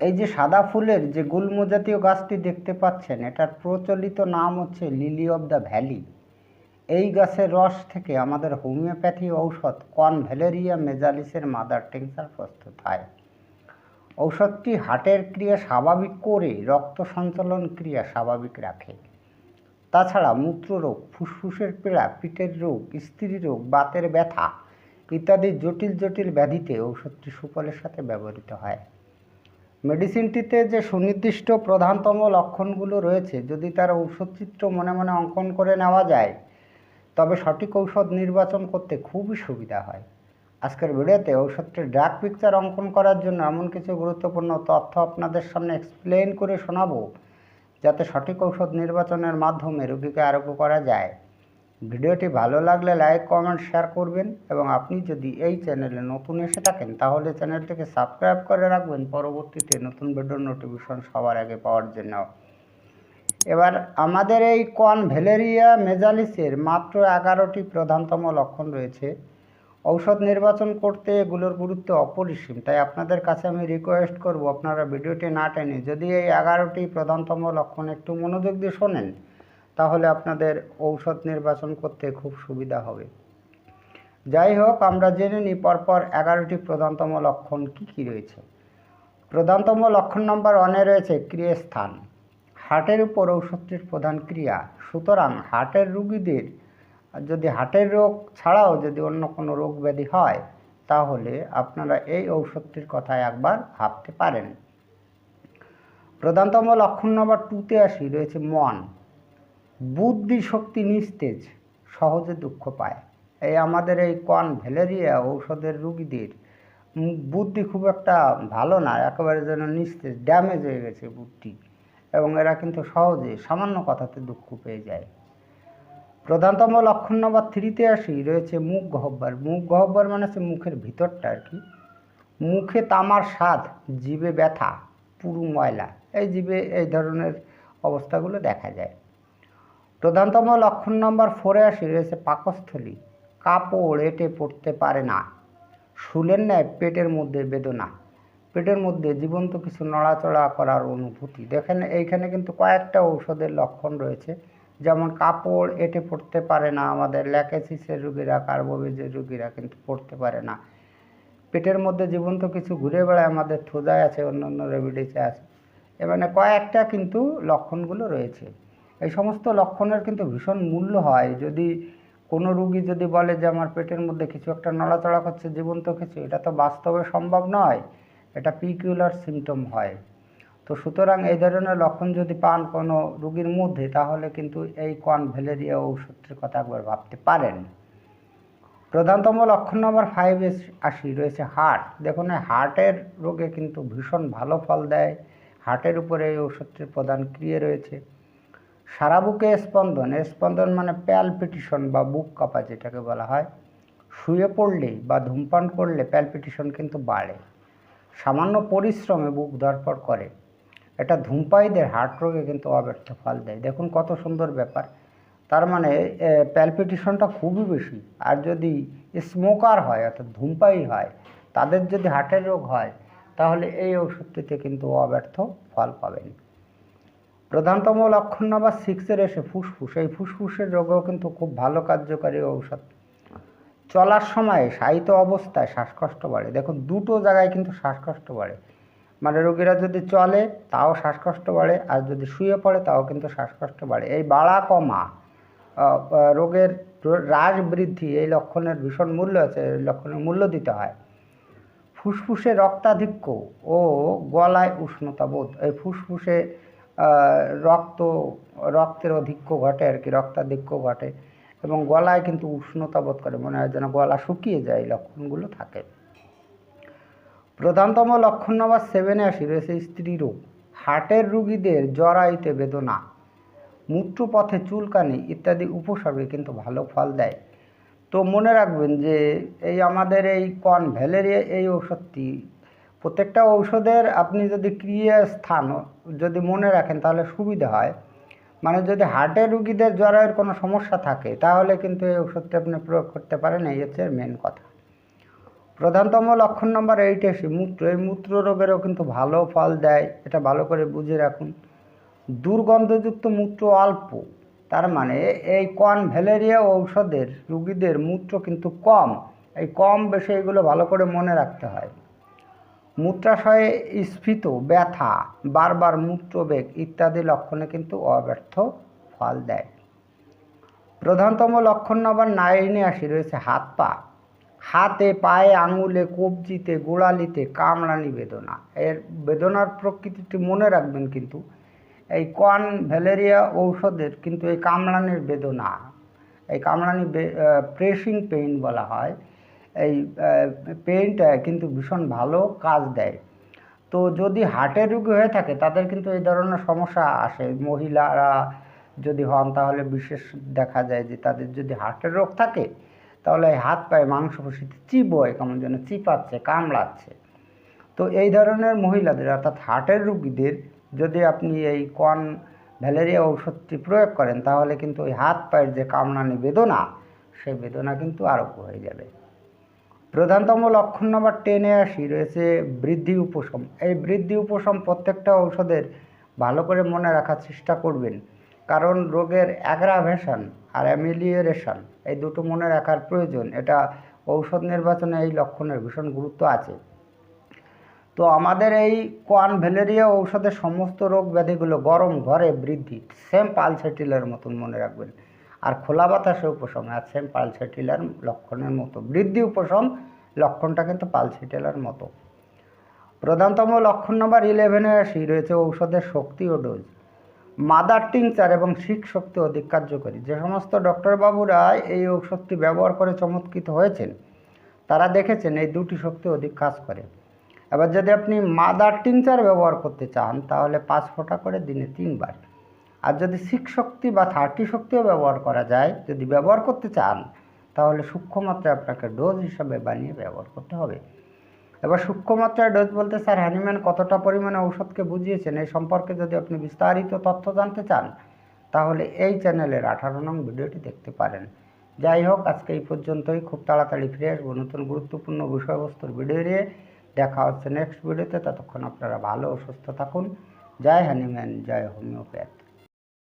এই যে সাদা ফুলের যে গুল্ম জাতীয় গাছটি দেখতে পাচ্ছেন, এটার প্রচলিত নাম হচ্ছে লিলি অব দ্য ভ্যালি। এই গাছের রস থেকে আমাদের হোমিওপ্যাথি ঔষধ কনভ্যালেরিয়া মেজালিসের মাদার টিংচার প্রস্তুত হয়। ঔষধটি হার্টের ক্রিয়া স্বাভাবিক করে রক্ত সঞ্চালন ক্রিয়া স্বাভাবিক রাখে। তাছাড়া মূত্ররোগ, ফুসফুসের পীড়া, পিঠের রোগ, স্ত্রী রোগ, বাতের ব্যথা ইত্যাদি জটিল জটিল ব্যাধিতে ঔষধটি সুফলের সাথে ব্যবহৃত হয়। মেডিসিনটিতে যে সুনির্দিষ্ট প্রধানতম লক্ষণগুলো রয়েছে, যদি তার ঔষধচিত্র মনে মনে অঙ্কন করে নেওয়া যায়, তবে সঠিক ঔষধ নির্বাচন করতে খুবই সুবিধা হয়। আজকের ভিডিওতে ঔষধটির ড্রাগ পিকচার অঙ্কন করার জন্য এমন কিছু গুরুত্বপূর্ণ তথ্য আপনাদের সামনে এক্সপ্লেন করে শোনাবো, যাতে সঠিক ঔষধ নির্বাচনের মাধ্যমে রোগীকে আরোগ্য করা যায়। ভিডিওটি ভালো লাগলে লাইক, কমেন্ট, শেয়ার করবেন এবং আপনি যদি এই চ্যানেলে নতুন এসে থাকেন তাহলে চ্যানেলটিকে সাবস্ক্রাইব করে রাখবেন। পরবর্তীতে নতুন ভিডিওর নোটিফিকেশন সবার আগে পাওয়ার জন্য। এবার আমাদের এই কন ভ্যালেরিয়া মেজালিসের মাত্র এগারোটি প্রধানতম লক্ষণ রয়েছে। ঔষধ নির্বাচন করতে এগুলোর গুরুত্ব অপরিসীম, তাই আপনাদের কাছে আমি রিকোয়েস্ট করব আপনারা ভিডিওটি না টেনে যদি এই এগারোটি প্রধানতম লক্ষণ একটু মনোযোগ দিয়ে শোনেন। তাহলে আপনাদের ঔষধ নির্বাচন করতে খুব সুবিধা হবে। যাই হোক, আমরা জেনে নিই পরপর এগারোটি প্রধানতম লক্ষণ কি কি রয়েছে। প্রধানতম লক্ষণ নম্বর ওয়ানে রয়েছে ক্রিয়াস্থান। হার্টের উপর ঔষধটির প্রধান ক্রিয়া। সুতরাং হার্টের রুগীদের, যদি হার্টের রোগ ছাড়াও যদি অন্য কোনো রোগ ব্যাধি হয়, তাহলে আপনারা এই ঔষধটির কথা একবার ভাবতে পারেন। প্রধানতম লক্ষণ নম্বর টুতে আসি, রয়েছে মন। বুদ্ধি শক্তি নিস্তেজ, সহজে দুঃখ পায়। এই আমাদের এই কন ভ্যালেরিয়া ঔষধের রুগীদের বুদ্ধি খুব একটা ভালো না, একেবারে যেন নিস্তেজ ড্যামেজ হয়ে গেছে বুদ্ধি। এবং এরা কিন্তু সহজে সামান্য কথাতে দুঃখ পেয়ে যায়। প্রধানতম লক্ষণ নম্বর থ্রিতে আসি, রয়েছে মুখ গহব্বর। মুখ গহব্বর মানে হচ্ছে মুখের ভিতরটা আর কি। মুখে তামার স্বাদ, জিভে ব্যথা, পুরু ময়লা, এই জিভে এই ধরনের অবস্থাগুলো দেখা যায়। প্রধানতম লক্ষণ নম্বর ফোরে আসি, রয়েছে পাকস্থলী। কাপড় এঁটে পড়তে পারে না। শুলের ন্যায় পেটের মধ্যে বেদনা। পেটের মধ্যে জীবন্ত কিছু নড়াচড়া করার অনুভূতি। দেখেন, এইখানে কিন্তু কয়েকটা ঔষধের লক্ষণ রয়েছে। যেমন কাপড় এঁটে পড়তে পারে না, আমাদের ল্যাকেসিসের রুগীরা, কার্বোবেজের রুগীরা কিন্তু পড়তে পারে না। পেটের মধ্যে জীবন্ত কিছু ঘুরে বেড়ায়, আমাদের থোজায় আছে অন্য অন্য রেমিডিসে আছে। এ মানে কয়েকটা কিন্তু লক্ষণগুলো রয়েছে। এই সমস্ত লক্ষণের কিন্তু ভীষণ মূল্য হয়। যদি কোনো রুগী যদি বলে যে, আমার পেটের মধ্যে কিছু একটা নড়াচড়া করছে, জীবন্ত কিছু, এটা তো বাস্তবে সম্ভব নয়। এটা পিকিউলার সিমটম হয়। তো সুতরাং এই ধরনের লক্ষণ যদি পান কোনো রুগীর মধ্যে, তাহলে কিন্তু এই কন ভ্যালেরিয়া ঔষধটির কথা একবার ভাবতে পারেন। প্রধানতম লক্ষণ নম্বর ফাইভ আসি, রয়েছে হার্ট দেখুন হার্টের রোগে কিন্তু ভীষণ ভালো ফল দেয়। হার্টের উপরে এই ওষুধটির প্রধান ক্রিয়া রয়েছে। সারা বুকে স্পন্দন স্পন্দন মানে প্যালপিটিশন বা বুক কাঁপা যেটাকে বলা হয়। শুয়ে পড়লেই বা ধূমপান করলে প্যালপিটিশন কিন্তু বাড়ে। সামান্য পরিশ্রমে বুক ধরপড় করে। এটা ধূমপায়ীদের হার্ট রোগে কিন্তু অব্যর্থ ফল দেয়। দেখুন কত সুন্দর ব্যাপার। তার মানে প্যালপিটেশনটা খুবই বেশি। আর যদি স্মোকার হয় অর্থাৎ ধূমপায়ী হয়, তাদের যদি হার্টের রোগ হয়, তাহলে এই ওষুধটিতে কিন্তু অব্যর্থ ফল পাবেন। প্রধানতম লক্ষণ নাম্বার সিক্সের এসে ফুসফুস। এই ফুসফুসের রোগেও কিন্তু খুব ভালো কার্যকারী ঔষধ। চলার সময় শায়িত অবস্থায় শ্বাসকষ্ট বাড়ে। দেখুন, দুটো জায়গায় কিন্তু শ্বাসকষ্ট বাড়ে। মানে রোগীরা যদি চলে, তাও শ্বাসকষ্ট বাড়ে, আর যদি শুয়ে পড়ে, তাও কিন্তু শ্বাসকষ্ট বাড়ে। এই বাড়া কমা রোগের হ্রাস বৃদ্ধি, এই লক্ষণের ভীষণ মূল্য আছে, এই লক্ষণের মূল্য দিতে হয়। ফুসফুসে রক্তাধিক্য ও গলায় উষ্ণতা বোধ। এই ফুসফুসে রক্ত, রক্তের অধিক্য ঘটে আর কি, রক্তাধিক্য ঘটে। এবং গলায় কিন্তু উষ্ণতা বোধ করে, মনে হয় যেন গলা শুকিয়ে যায় লক্ষণগুলো থাকে। প্রধানতম লক্ষণ নম্বর সেভেনে আসি, রয়েছে স্ত্রী রোগ। হার্টের রুগীদের জরাইতে বেদনা, মূত্রপথে চুলকানি ইত্যাদি উপসর্গে কিন্তু ভালো ফল দেয়। তো মনে রাখবেন যে এই আমাদের এই কন ভ্যালেরিয়া এই ঔষধটি প্রত্যেকটা ঔষধের আপনি যদি ক্রিয়া স্থান যদি মনে রাখেন তাহলে সুবিধা হয়। মানে যদি হার্টের রুগীদের জ্বরের কোনো সমস্যা থাকে, তাহলে কিন্তু এই ওষুধটি আপনি প্রয়োগ করতে পারেন, এই হচ্ছে মেন কথা। প্রধানতম লক্ষণ নম্বর এইট এসে মূত্র, এই মূত্র রোগেরও কিন্তু ভালো ফল দেয়, এটা ভালো করে বুঝে রাখুন। দুর্গন্ধযুক্ত মূত্র অল্প, তার মানে এই কন ভ্যালেরিয়া ঔষধের রুগীদের মূত্র কিন্তু কম, এই কম বেশি এগুলো ভালো করে মনে রাখতে হয়। মূত্রাশয়ে স্ফীত, ব্যথা, বারবার মূত্রবেগ ইত্যাদি লক্ষণে কিন্তু অব্যর্থ ফল দেয়। প্রধানতম লক্ষণ নম্বর নাইনে আসি, রয়েছে হাত পা। হাতে, পায়ে, আঙুলে, কবজিতে, গোড়ালিতে কামড়ানি বেদনা এর বেদনার প্রকৃতিটি মনে রাখবেন কিন্তু, এই কন ভ্যালেরিয়া ঔষধের কিন্তু এই কামড়ানির বেদনা, এই কামড়ানি প্রেসিং পেইন বলা হয় এই পেইনটা কিন্তু ভীষণ ভালো কাজ দেয়। তো যদি হার্টের রোগী হয়ে থাকে, তাদের কিন্তু এই ধরনের সমস্যা আসে। মহিলারা যদি হন, তাহলে বিশেষ দেখা যায় যে তাদের যদি হার্টের রোগ থাকে, তাহলে হাত পায়ে মাংস মাংসপেশিতে চিবোয় কেমন যেন চিপাচ্ছে, কামড়াচ্ছে। তো এই ধরনের মহিলাদের, অর্থাৎ হার্টের রুগীদের, যদি আপনি এই কন ভ্যালেরিয়া ঔষধটি প্রয়োগ করেন, তাহলে কিন্তু ওই হাত পায়ের যে কামড়ানি বেদনা, সেই বেদনা কিন্তু আরোগ্য হয়ে যাবে। প্রধানতম লক্ষণ নম্বর টেনে আসি, রয়েছে বৃদ্ধি উপশম। এই বৃদ্ধি উপশম প্রত্যেকটা ঔষধের ভালো করে মনে রাখার চেষ্টা করবেন। কারণ রোগের অ্যাগ্রাভেশন আর অ্যামিলিয়েরেশন এই দুটো মনে রাখার প্রয়োজন। এটা ঔষধ নির্বাচনে এই লক্ষণের ভীষণ গুরুত্ব আছে। তো আমাদের এই কোয়ান ভ্যালেরিয়া ঔষধের সমস্ত রোগ ব্যাধিগুলো গরম ঘরে বৃদ্ধি। সেম পালসেটিলের মতন মনে রাখবেন। আর খোলা বাতাসে উপশম সেম পালসেটিলার লক্ষণের মতো। বৃদ্ধি উপশম, লক্ষণটা কিন্তু পালসেটিলার মতো। প্রধানতম লক্ষণ নম্বর ইলেভেনে আসি, রয়েছে ঔষধের শক্তি ও ডোজ মাদার টিংচার এবং শিখ শক্তি অধিক কার্যকরী। যে সমস্ত ডক্টর বাবুরা এই ঔষধটি ব্যবহার করে চমৎকৃত হয়েছেন, তারা দেখেছেন এই দুটি শক্তি অধিক কাজ করে। এবার যদি আপনি মাদার টিংচার ব্যবহার করতে চান, তাহলে পাঁচ ফোঁটা করে দিনে তিনবার। আর যদি সিক্স শক্তি বা থার্টি শক্তিও ব্যবহার করা যায়, যদি ব্যবহার করতে চান, তাহলে সূক্ষ্ম মাত্রায় আপনাকে ডোজ হিসাবে বানিয়ে ব্যবহার করতে হবে। এবার সূক্ষ্ম মাত্রায় ডোজ বলতে স্যার হ্যানিম্যান কতটা পরিমাণে ঔষধকে বুঝিয়েছেন এই সম্পর্কে যদি আপনি বিস্তারিত তথ্য জানতে চান, তাহলে এই চ্যানেলের আঠারো নং ভিডিওটি দেখতে পারেন। যাই হোক, আজকে এই পর্যন্তই। খুব তাড়াতাড়ি ফিরে আসব নতুন গুরুত্বপূর্ণ বিষয়বস্তুর ভিডিও নিয়ে। দেখা হচ্ছে নেক্সট ভিডিওতে ততক্ষণ আপনারা ভালো ও সুস্থ থাকুন। জয় হ্যানিম্যান জয় হোমিওপ্যাথ।